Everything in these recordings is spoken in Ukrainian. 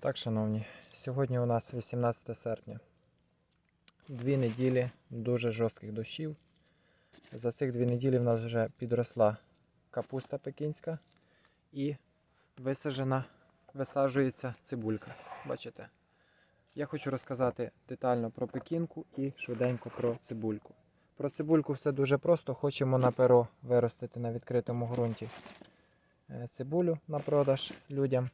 Так, шановні, сьогодні у нас 18 серпня. Дві неділі дуже жорстких дощів. За цих дві неділі в нас вже підросла капуста пекінська і висаджена, висаджується цибулька. Бачите? Я хочу розказати детально про пекінку і швиденько про цибульку. Про цибульку все дуже просто. Хочемо на перо виростити на відкритому ґрунті е, цибулю на продаж людям.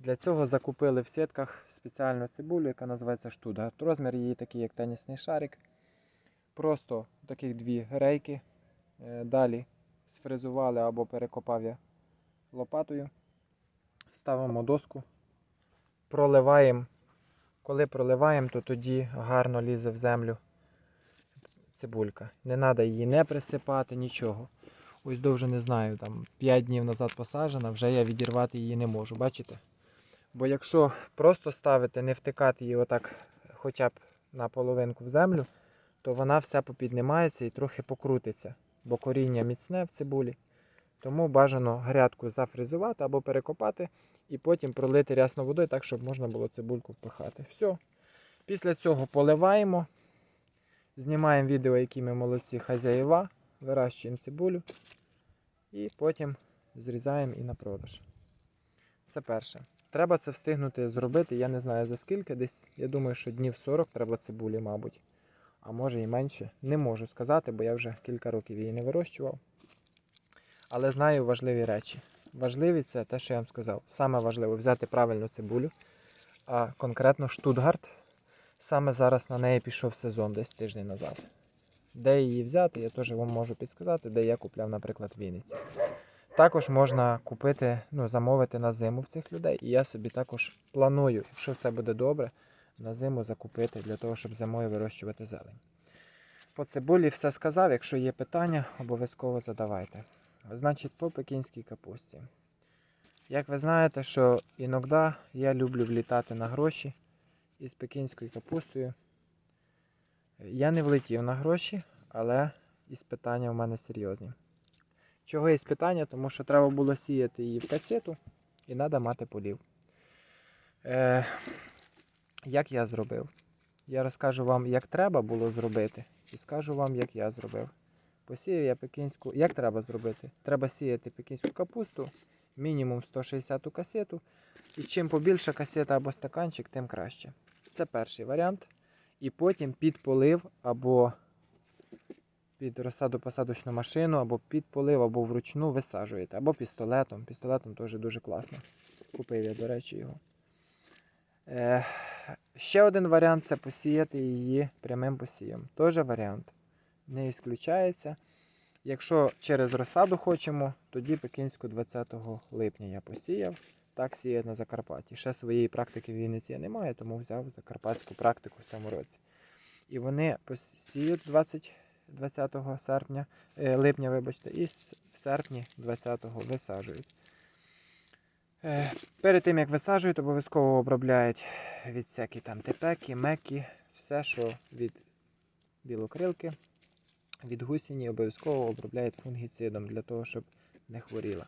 Для цього закупили в сітках спеціальну цибулю, яка називається штутгарт. Розмір її такий, як тенісний шарик. Просто таких дві рейки. Е, Далі сфрезували або перекопав я лопатою. Ставимо доску, проливаємо. Коли проливаємо, то тоді гарно лізе в землю цибулька. Не треба її не присипати, нічого. Ось довже не знаю, там 5 днів назад посаджена, вже я відірвати її не можу. Бачите? Бо якщо просто ставити, не втикати її отак хоча б на половинку в землю, то вона вся попіднімається і трохи покрутиться, бо коріння міцне в цибулі. Тому бажано грядку зафрезувати або перекопати і потім пролити рясно водою так, щоб можна було цибульку впихати. Все. Після цього поливаємо, знімаємо відео, які ми молодці хазяїва, вирощуємо цибулю і потім зрізаємо і на продаж. Це перше. Треба це встигнути зробити, я не знаю за скільки, десь, я думаю, що днів 40 треба цибулі, мабуть. А може і менше. Не можу сказати, бо я вже кілька років її не вирощував. Але знаю важливі речі. Важливі це те, що я вам сказав. Саме важливо взяти правильну цибулю, а конкретно штутгарт. Саме зараз на неї пішов сезон десь тиждень назад. Де її взяти, я теж вам можу підсказати, де я купляв, наприклад, Вінниці. Також можна купити, ну, замовити на зиму в цих людей. І я собі також планую, якщо це буде добре, на зиму закупити для того, щоб зимою вирощувати зелень. По цибулі все сказав. Якщо є питання, обов'язково задавайте. Значить, по пекінській капусті. Як ви знаєте, що іноді я люблю влітати на гроші із пекінською капустою. Я не влетів на гроші, але іспитання у мене серйозні. Чого є питання? Тому що треба було сіяти її в касету і треба мати полів. Е, як я зробив? Я розкажу вам, як треба було зробити, і скажу вам, як я зробив. Посіяв я пекінську. Як треба зробити? Треба сіяти пекінську капусту, мінімум 160 касету. І чим побільша касета або стаканчик, тим краще. Це перший варіант. І потім під полив або під розсаду посадочну машину, або під полив, або вручну висаджуєте, або пістолетом. Пістолетом теж дуже класно. Купив я, до речі, його. Е, ще один варіант це посіяти її прямим посієм. Теж варіант. Не ісключається. Якщо через розсаду хочемо, тоді пекінську 20 липня я посіяв. Так сіє на Закарпатті. Ще своєї практики в Вінниці я не тому взяв закарпатську практику в цьому році. І вони посіють 20, 20 серпня, е, липня, вибачте, і в серпні 20-го висаджують. Е, Перед тим як висаджують, обов'язково обробляють від всякі там тепеки, меки, все, що від білокрилки, від гусіні, обов'язково обробляють фунгіцидом для того, щоб не хворіла.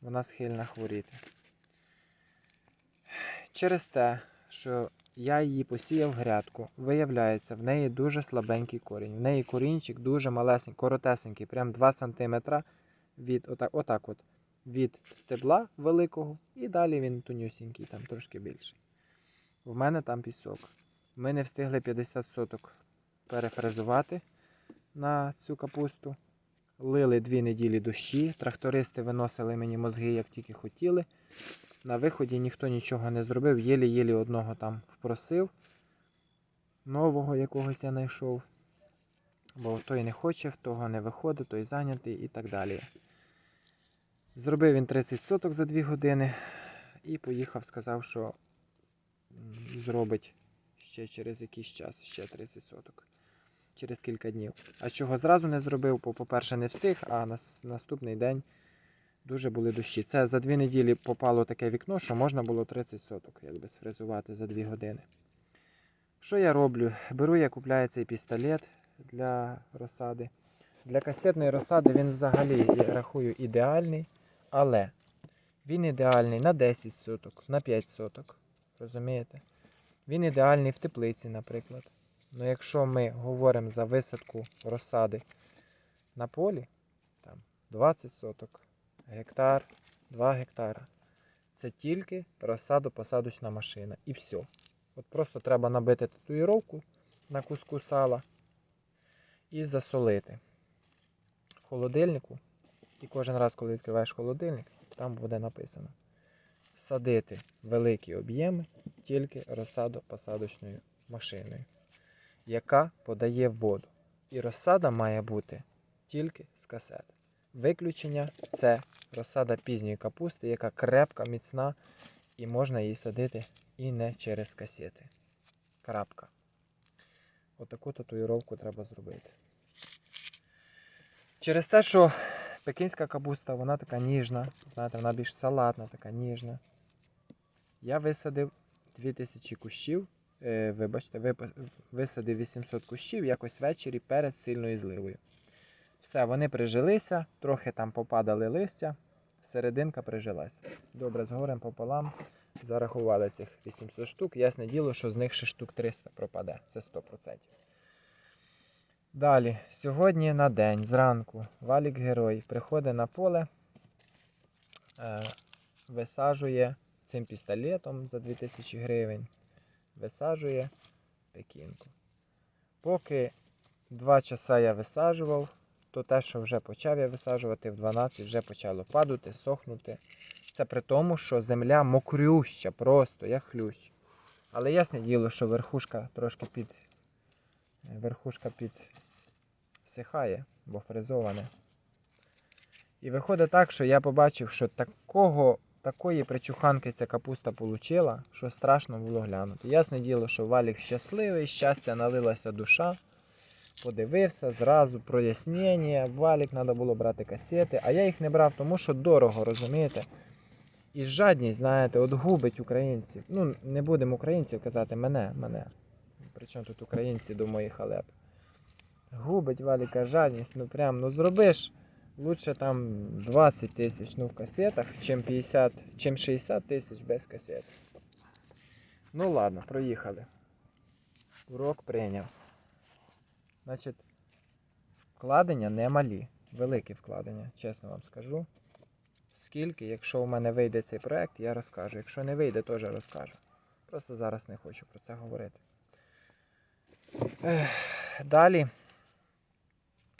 Вона схильна хворіти. Через те, що я її посіяв в грядку, виявляється, в неї дуже слабенький корінь. В неї корінчик дуже малесенький, коротесенький, прям 2 см від отак, отак от, від стебла великого, і далі він тонюсінький, там трошки більший. В мене там пісок. Ми не встигли 50 соток перефрезувати на цю капусту. Лили дві неділі дощі, трактористи виносили мені мозги, як тільки хотіли. На виході ніхто нічого не зробив, єлі-єлі одного там впросив. Нового якогось я знайшов. Бо той не хоче, в того не виходить, той зайнятий і так далі. Зробив він 30 соток за 2 години і поїхав, сказав, що зробить ще через якийсь час, ще 30 соток. Через кілька днів. А чого зразу не зробив, бо, по-перше, не встиг, а на наступний день дуже були дощі. Це за дві неділі попало таке вікно, що можна було 30 соток якби сфрезувати за 2 години. Що я роблю? Беру, я купляю цей пістолет для розсади. Для касетної розсади він взагалі я рахую ідеальний, але Він ідеальний на 10 соток, на 5 соток. Розумієте? Він ідеальний в теплиці, наприклад. Ну якщо ми говоримо за висадку розсади на полі, там 20 соток, гектар, 2 гектара. Це тільки розсадо-посадочна машина. І все. От просто треба набити татуїровку на куску сала і засолити в холодильнику. І кожен раз, коли відкриваєш холодильник, там буде написано садити великі об'єми тільки розсадо-посадочною машиною, яка подає воду. І розсада має бути тільки з касет. Виключення це розсада пізньої капусти, яка крепка, міцна, і можна її садити і не через касети. Крапка. Отаку татуїровку треба зробити. Через те, що пекінська капуста, вона така ніжна, знаєте, вона більш салатна, така ніжна. Я висадив 2000 кущів, вибачте, висадив 800 кущів якось ввечері перед сильною зливою. Все, вони прижилися, трохи там попадали листя, серединка прижилася. Добре, з горем пополам зарахували цих 800 штук. Ясне діло, що з них ще штук 300 пропаде. Це 100%. Далі, сьогодні на день, зранку, валік герой приходить на поле, е, висаджує цим пістолетом за 2000 гривень, висаджує пекінку. Поки 2 часа я висаджував, то те, що вже почав я висаджувати, в 12 вже почало падати, сохнути. Це при тому, що земля мокрюща, просто як хлющ. Але ясне діло, що верхушка трошки під. Верхушка підсихає, бо фрезоване. І виходить так, що я побачив, що такого, такої причуханки ця капуста получила, що страшно було глянути. Ясне діло, що валік щасливий, щастя налилася душа. Подивився, зразу прояснення, валік треба було брати касети, а я їх не брав, тому що дорого, розумієте? І жадність, знаєте, от губить українців. Ну, не будемо українців казати мене, мене. Причому тут українці до моїх халеп. Губить валіка жадність, ну прям, ну зробиш лучше там 20 тисяч ну, в касетах, чим 50, чим 60 тисяч без касет. Ну ладно, проїхали. Урок прийняв. Значить, вкладення немалі. Великі вкладення, чесно вам скажу. Скільки, якщо у мене вийде цей проект, я розкажу. Якщо не вийде, теж розкажу. Просто зараз не хочу про це говорити. Ех, Далі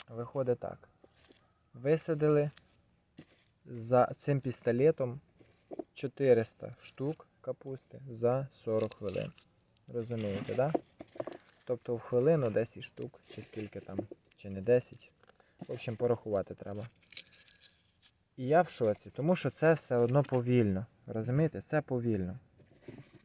виходить так. Висадили за цим пістолетом 400 штук капусти за 40 хвилин. Розумієте? Да? Тобто в хвилину 10 штук, чи скільки там, чи не 10. В общем, порахувати треба. І я в шоці, тому що це все одно повільно. Розумієте, це повільно.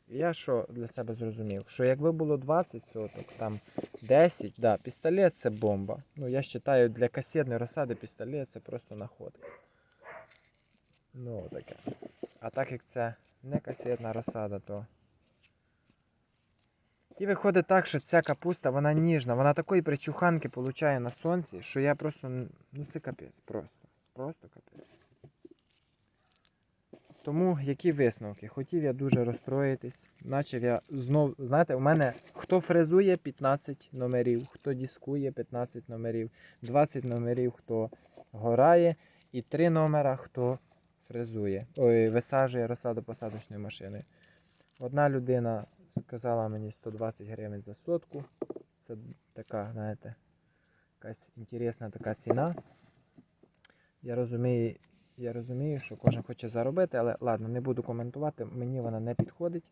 Я що для себе зрозумів? Що якби було 20 соток, там 10, да, пістолет це бомба. Ну, я вважаю, для касетної розсади пістолет це просто находка. Ну, таке. А так як це не касетна розсада, то. І виходить так, що ця капуста, вона ніжна, вона такої причуханки получає на сонці, що я просто. Ну це капець, просто. Просто капець. Тому які висновки? Хотів я дуже розстроїтись. Начав я знов, знаєте, у мене хто фрезує 15 номерів, хто дискує 15 номерів, 20 номерів, хто горає, і 3 номера, хто фрезує, ой, висаджує розсаду посадочною машиною. Одна людина сказала мені 120 гривень за сотку. Це така, знаєте, якась інтересна така ціна. Я розумію, я розумію, що кожен хоче заробити, але ладно, не буду коментувати, мені вона не підходить.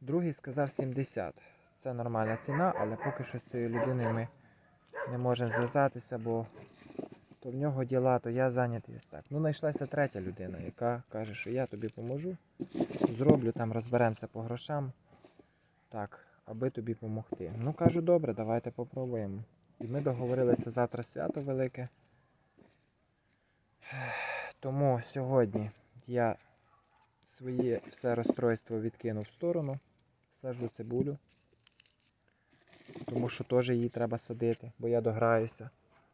Другий сказав 70. Це нормальна ціна, але поки що з цією людиною ми не можемо зв'язатися, бо то в нього діла, то я зайнятий ось так. Ну, знайшлася третя людина, яка каже, що я тобі поможу. Зроблю там, розберемося по грошам. Так, аби тобі допомогти. Ну, кажу, добре, давайте попробуємо. І ми договорилися завтра свято велике. Тому сьогодні я своє все розстройство відкинув в сторону, саджу цибулю, тому що теж її треба садити, бо я дограюся.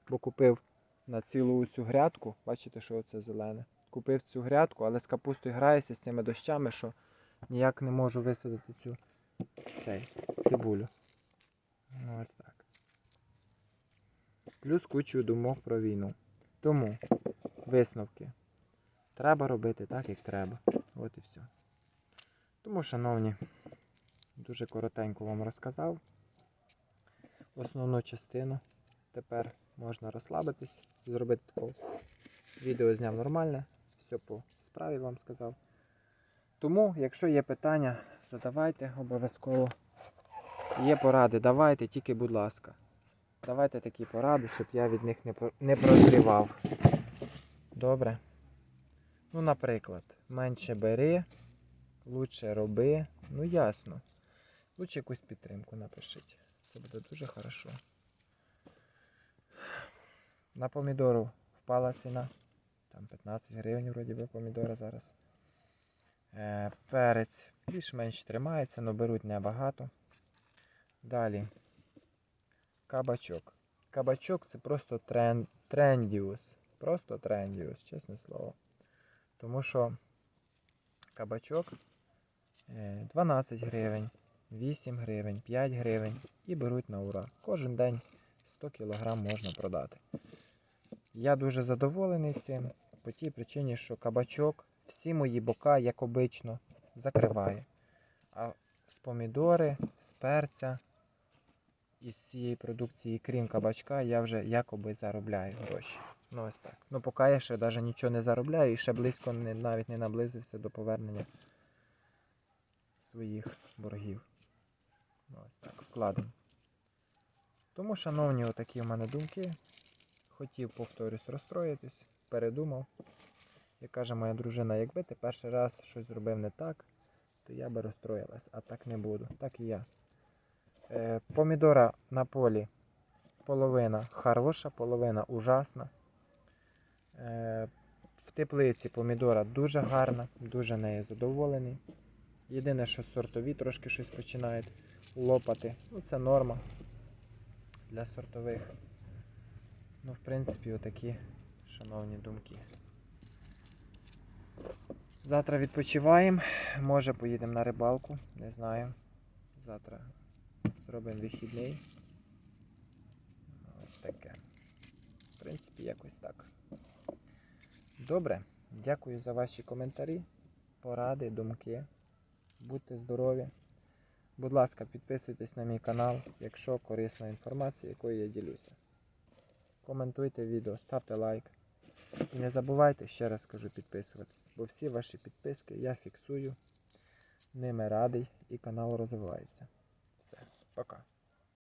Бо купив на цілу цю грядку, бачите, що оце зелене. купив цю грядку, але з капустою граюся з цими дощами, що ніяк не можу висадити цю цей, цибулю. Ось так. Плюс кучу думок про війну. Тому висновки. Треба робити так, як треба. От і все. Тому, шановні, дуже коротенько вам розказав. Основну частину. Тепер можна розслабитись, зробити таке відео зняв нормальне, все по справі вам сказав. Тому, якщо є питання, задавайте обов'язково. Є поради, давайте, тільки, будь ласка. Давайте такі поради, щоб я від них не прозрівав. Добре? Ну, наприклад, менше бери, лучше роби. Ну, ясно. Лучше якусь підтримку напишіть. Це буде дуже хорошо. На помідору впала ціна. Там 15 гривень вроді би помідора зараз. Е, перець більш-менш тримається, але беруть небагато. Далі. Кабачок. Кабачок це просто трен... трендіус. Просто трендіус, чесне слово. Тому що кабачок е, 12 гривень, 8 гривень, 5 гривень і беруть на ура. Кожен день 100 кг можна продати. Я дуже задоволений цим по тій причині, що кабачок всі мої бока, як обично, закриває. А з помідори, з перця із цієї продукції, крім кабачка, я вже якоби заробляю гроші. Ну ось так. Ну поки я ще навіть нічого не заробляю і ще близько не, навіть не наблизився до повернення своїх боргів. Ну, ось так, вкладень. Тому, шановні, отакі в мене думки. Хотів, повторюсь, розстроїтись, передумав. Як каже моя дружина, якби ти перший раз щось зробив не так, то я би розстроїлась, а так не буду. Так і я. Е, помідора на полі половина хороша, половина ужасна. Е, в теплиці помідора дуже гарна, дуже нею задоволений. Єдине, що сортові трошки щось починають лопати. Ну, це норма для сортових. Ну, в принципі, отакі шановні думки. Завтра відпочиваємо. Може поїдемо на рибалку, не знаю. Завтра зробимо вихідний. Ось таке. В принципі, якось так. Добре. Дякую за ваші коментарі, поради, думки. Будьте здорові. Будь ласка, підписуйтесь на мій канал, якщо корисна інформація, якою я ділюся. Коментуйте відео, ставте лайк. І не забувайте, ще раз кажу, підписуватись, бо всі ваші підписки я фіксую, ними радий і канал розвивається.